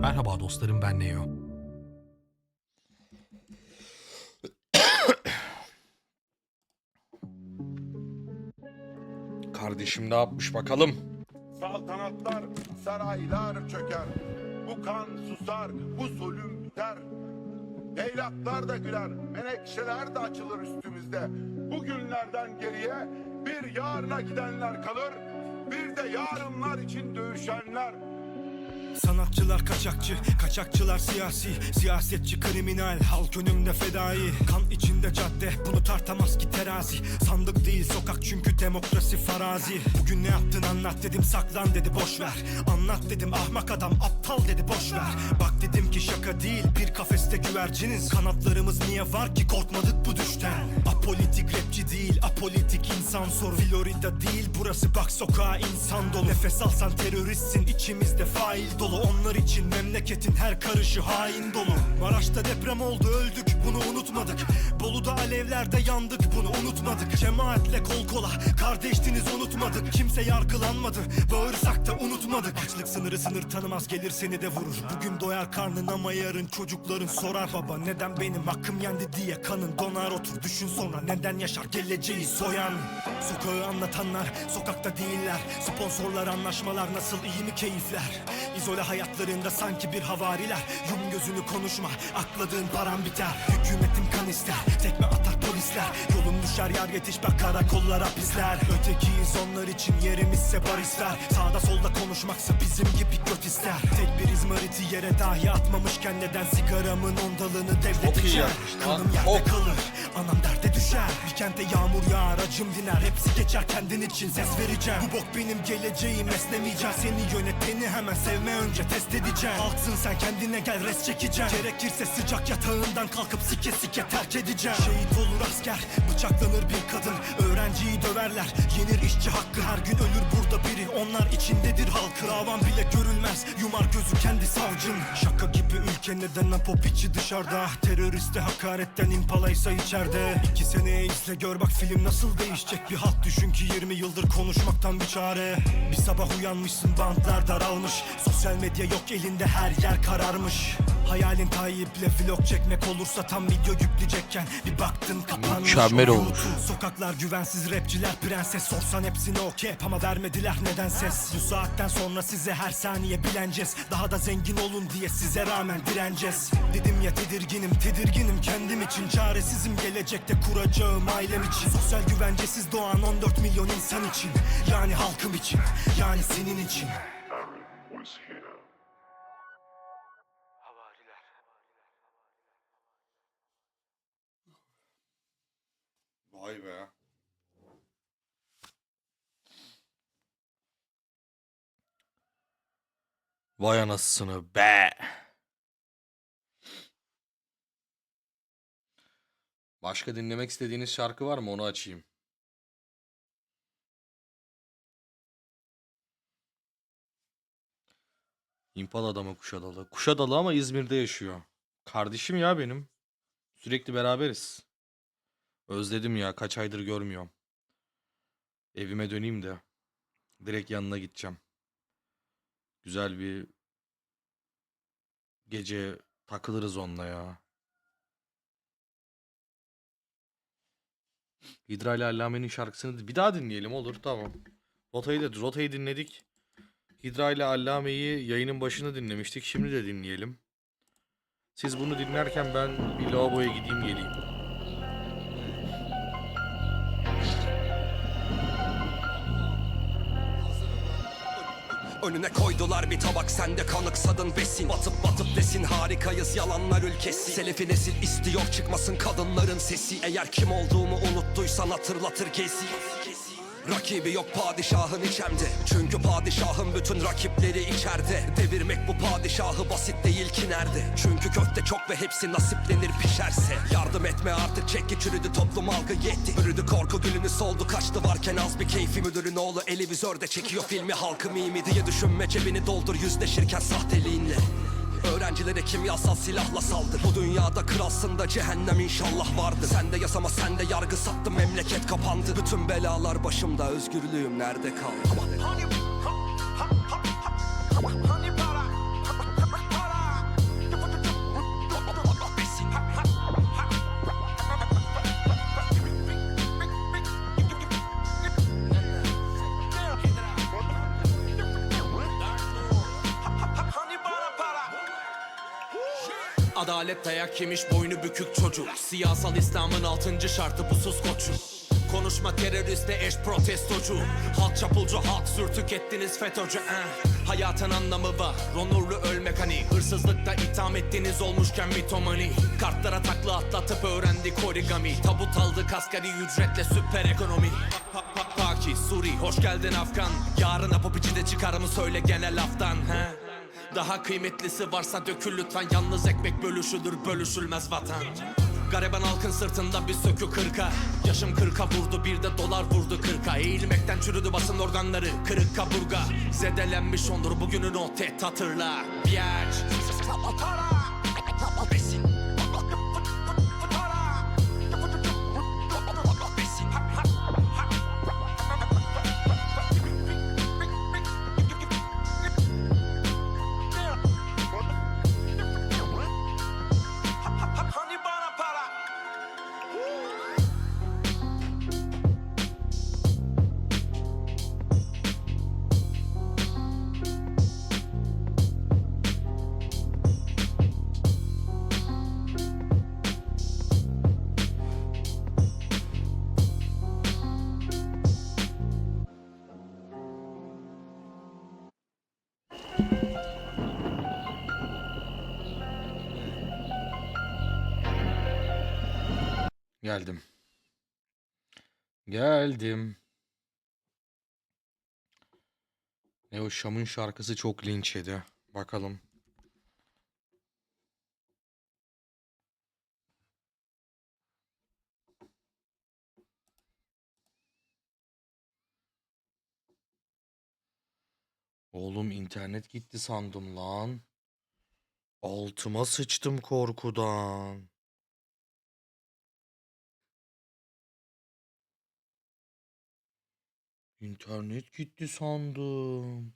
Merhaba dostlarım ben Neo. Kardeşim ne yapmış bakalım. Saltanatlar, saraylar çöker. Bu kan susar, bu zulüm biter. Evlatlar da güler, menekşeler de açılır üstümüzde. Bugünlerden geriye bir yarına gidenler kalır. Bir de yarınlar için dövüşenler. Sanatçılar kaçakçı, kaçakçılar siyasi. Siyasetçi kriminal, halk önümde fedai. Kan içinde cadde, bunu tartamaz ki terazi Sandık değil sokak çünkü demokrasi farazi. Bugün ne yaptın anlat dedim saklan dedi boş ver. Anlat dedim ahmak adam aptal dedi boş ver. Bak dedim ki şaka değil bir kafeste güverciniz. Kanatlarımız niye var ki? Korkmadık bu düşten. Apolitik rapçi değil apolitik insan sor Florida değil burası bak sokağa insan dolu. Nefes alsan teröristsin içimizde fail dolu. Onlar için memleketin her karışı hain dolu. Maraş'ta deprem oldu öldük bunu unutmadık. Bolu'da alevlerde yandık bunu unutmadık Cemaatle kol kola kardeştiniz unutmadık. Kimse yargılanmadı bağırsak da unutmadık. Açlık sınırı sınır tanımaz gelir seni de vurur. Bugün doyar karnın ama yarın çocukların sorar. Baba neden benim hakkım yendi diye kanın donar Otur. Düşün sonra neden yaşar geleceği soyan. Sokağı anlatanlar sokakta değiller. Sponsorlar anlaşmalar nasıl iyi mi keyifler? İzole hayatlarında sanki bir havariler. Yum gözünü konuşma akladığın paran biter. Hükümetim kan ister tekme atar polisler. Yolun düşer yar yetiş bak karakollar hapisler Ötekiyiz onlar için yerimizse barisler Sağda solda konuşmaksa bizim gibi göt ister. Tek bir izmariti yere dahi atmamışken Neden sigaramın ondalını devlet Çok iyi içer? yapmış lan. Kanım yerde Çok. kalır Anam derde düşer. Bir kente yağmur yağar acım diner. Hepsi geçer kendin için ses vereceğim. Bu bok benim geleceğim esnemeyeceğim. Seni yöneteni hemen sevme önce test edeceğim. Halksın sen kendine gel res çekeceğim. Gerekirse sıcak yatağından kalkıp sike sike terk edeceğim. Şehit olur asker bıçaklanır bir kadın. Öğrenciyi döverler. Yenir işçi hakkı Her gün ölür burada biri. Onlar içindedir halkı. Davan bile görülmez. Yumar gözü kendi savcın. Şaka gibi ülke neden apop içi dışarıda? Teröriste hakaretten impalaysa içeride. İki seneye izle gör bak film nasıl değişecek. Bir halt düşün ki 20 yıldır konuşmaktan bir çare. Bir sabah uyanmışsın bantlar daralmış. Sosyal medya yok elinde her yer kararmış Hayalin Tayyip'le vlog çekmek olursa tam video yükleyecekken Bir baktın kapanmış Mükemmel olmuş. Sokaklar güvensiz rapçiler prenses. Sorsan hepsine okey ama vermediler neden ses? Bu saatten sonra size her saniye bileneceğiz. Daha da zengin olun diye size rağmen direneceğiz. Dedim ya tedirginim tedirginim. Kendim için Çaresizim gelecekte kuracağım ailem için. Sosyal güvencesiz doğan 14 milyon insan için. Yani halkım için yani senin için Vay be. Vay anasını be. Başka dinlemek istediğiniz şarkı var mı? Onu açayım. Impala'da mı Kuşadalı? Kuşadalı ama İzmir'de yaşıyor. Kardeşim ya benim. Sürekli beraberiz. Özledim ya. Kaç aydır görmüyorum. Evime döneyim de. Direkt yanına gideceğim. Güzel bir gece takılırız onunla ya. Hidra ile Allame'nin şarkısını bir daha dinleyelim olur tamam. Rotayı da Rotayı dinledik. Hidra ile Allame'yi yayının başında dinlemiştik. Şimdi de dinleyelim. Siz bunu dinlerken ben bir lavaboya gideyim geleyim. Önüne koydular bir tabak. Sende kanıksadın besin. Batıp batıp desin harikayız yalanlar ülkesi. Selefi nesil istiyor çıkmasın kadınların sesi. Eğer kim olduğumu unuttuysan hatırlatır gezi Rakibi yok padişahın içemde Çünkü padişahın bütün rakipleri içeride. Devirmek bu padişahı basit değil ki nerede? Çünkü köfte çok ve hepsi nasiplenir pişerse. Yardım etme artık çek ki çürüdü toplum algı yetti. Bürüdü korku gülünü soldu kaçtı varken az bir keyfi Müdürün oğlu elivizörde çekiyor filmi. Halkı mimi diye düşünme Cebini doldur yüzleşirken sahteliğinle Öğrencilere kimyasal silahla saldır. Bu dünyada kralsın da cehennem inşallah vardır. Sen de yasama sen de yargı sattın. Memleket kapandı. Bütün belalar başımda. Özgürlüğüm nerede kaldı Adalet dayak yemiş boynu bükük çocuk. Siyasal İslam'ın altıncı şartı bu sus koçum. Konuşma teröriste eş protestocu. Halk çapulcu halk sürtük ettiniz FETÖ'cü eh. Hayatın anlamı var onurlu ölmek hani. Hırsızlıkta itham ettiniz olmuşken mitomani. Kartlara takla atlatıp öğrendik origami Tabut aldık asgari ücretle süper ekonomi. Pa- pa- Paki, Suri, hoş geldin Afgan. Yarın apopiçi de çıkar mı söyle genel laftan he? Daha kıymetlisi varsa dökül lütfen. Yalnız ekmek bölüşülür bölüşülmez vatan. Gariban halkın sırtında bir sökü kırka. Yaşım kırka vurdu bir de dolar vurdu kırka. Eğilmekten çürüdü basın organları kırık kaburga. Zedelenmiş onur bugünün o tehdit hatırla Biyaç Geldim. Geldim. Ne o Şam'ın şarkısı çok linç yedi. Bakalım. Oğlum internet gitti sandım lan. Altıma sıçtım korkudan. İnternet gitti sandım.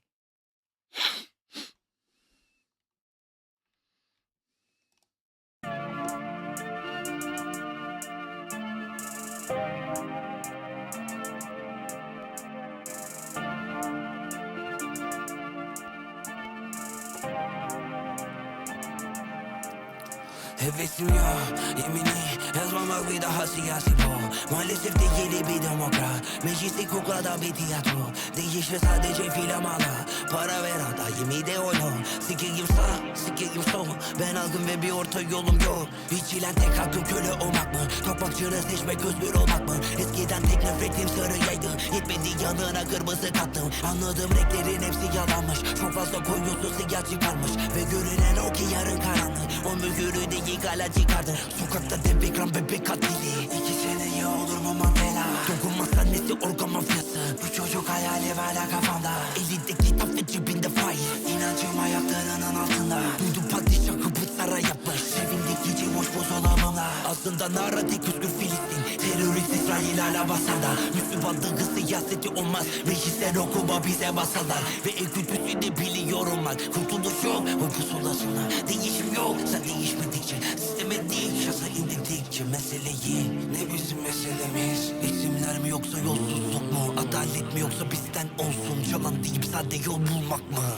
Hevesim yok yemini yazmamak bir daha siyasi bu. Maalesef değil bir demokrat. Meclisi kuklada bir tiyatro. Değişir sadece filamalı Para ver adayım ideolog Sikiyim sağ sikiyim sol. Ben algın ve bir orta yolum yok. İçilen tek hakkım köle olmak mı? Topakçını seçmek özgür olmak mı? Eskiden tek nefretim sarıyaydı Yetmedi yanına kırmızı kattım. Anladığım renklerin hepsi yalanmış. Çok fazla koyuyorsun siyah çıkarmış. Ve görünen o ki yarın karanlık. O mühürü değil gala çıkardı Sokakta dev ekran bebek katili İki seneye olur mu Mandela? Dokunmazsa nesi organ mafyası. Bu çocuk hayali hala kafamda Elinde kitap ve cebinde faiz. İnancım ayaklarının altında. Duydum padişah kaput saray yapmış. Sevindi gece boş buzdolabımla Aslında naratik özgür Filistin. Terörist İsrail hala basanda. Müslümanlığı siyaseti olmaz. Meclisler okuma bize masallar. Ve en kötüsü de biliyorum bak Kurtuluş yok o pusulasında Değişim yok. Sen değişmedikçe Sisteme değil şasa indirdikçe Meseleyi ne bizim meselemiz? İsimler mi yoksa yolsuzluk mu? Adalet mi yoksa bizden olsun? Çalan deyip sade yol bulmak mı?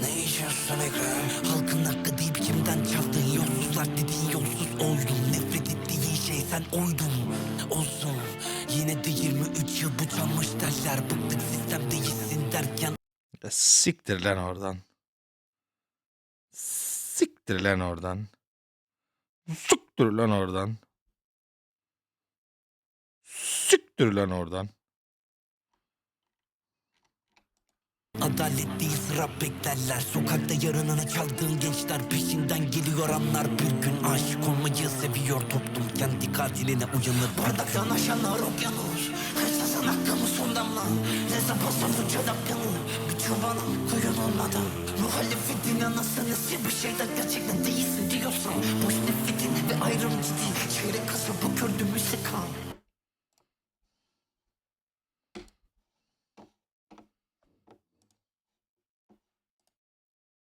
Ne yaşıyorsun Ekrem? Halkın hakkı kimden çaldın? Yolsuzlar dediğin yolsuz oldun Nefret ettiği şey sen oydun Olsun Yine de 23 yıl bu çalmış derler Bıktık sistem değilsin derken Ya siktir lan oradan. Siktir lan oradan. Siktir lan oradan. Siktir lan oradan. Adalet değil sıra beklerler. Sokakta yarınını çaldığın gençler Peşinden geliyor anlar. Bir gün Aşık olmayı seviyor toplum. Kendi katiline uyanır Bardaktan aşanlar okyanus Hırsızın hakkımı son damla. Ne zaman çorap yanır? Bir çobanım kuyun olmadan Muhalefetin anasını sil bir şeyden gerçekten değilsin diyorsan. Boş nefretini ve ayrımcı değil Çeyrek kasabı gördüğümüzse kal